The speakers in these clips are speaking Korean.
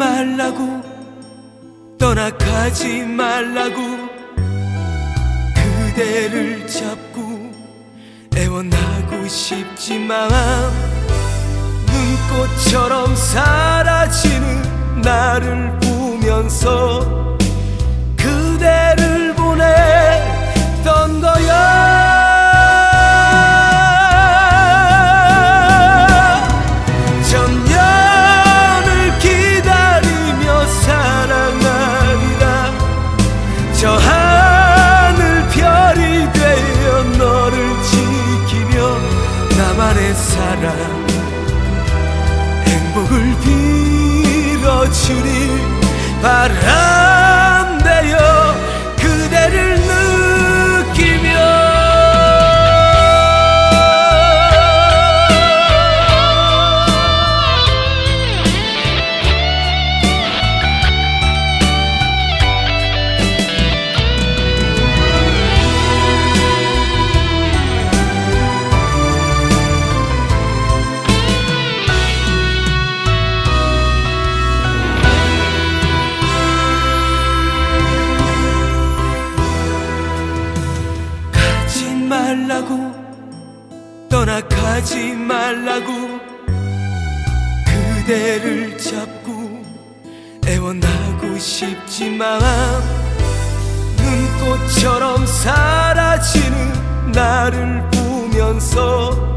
말라고 떠나가지 말라고 그대를 잡고 애원하고 싶지만 눈꽃처럼 사라지는 나를 보면서 그대를 나만의 사랑. 행복을 빌어주리 바람 말라고 떠나가지 말라고 그대를 잡고 애원하고 싶지만 눈꽃처럼 사라지는 나를 보면서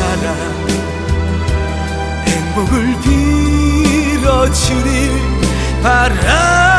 사랑 행복을 빌어주니 바람